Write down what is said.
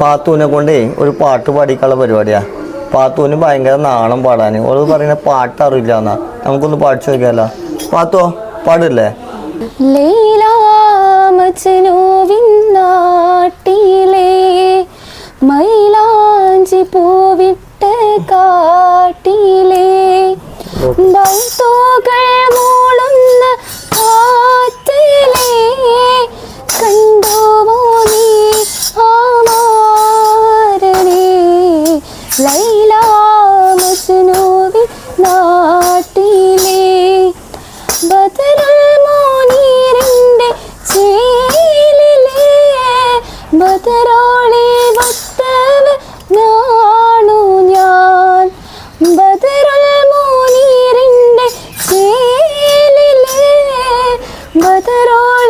പാത്തൂനെ കൊണ്ടേ ഒരു പാട്ട് പാടിക്കാനുള്ള പരിപാടിയാണ് പാത്തൂന് ഭയങ്കര നാണം പാടാൻ ഓൾ പറയുന്ന പാട്ട് അറിയില്ല എന്നാ നമുക്കൊന്ന് പാടിച്ചു നോക്കിയാലോ. പാത്തോ പാടില്ലേ? നാട്ടിലെ മൈലാഞ്ചി കാട്ടിലെ. ലൈല മസ്നൂവി നാട്ടിലെ ബദറുൽ മോനീറിന്റെ ചേലിലെ ബദറോളെ വത്തവ് ഞാണു ഞാൻ. ബദറുൽ മോനീറിന്റെ ചേലിലെ ബദറോളെ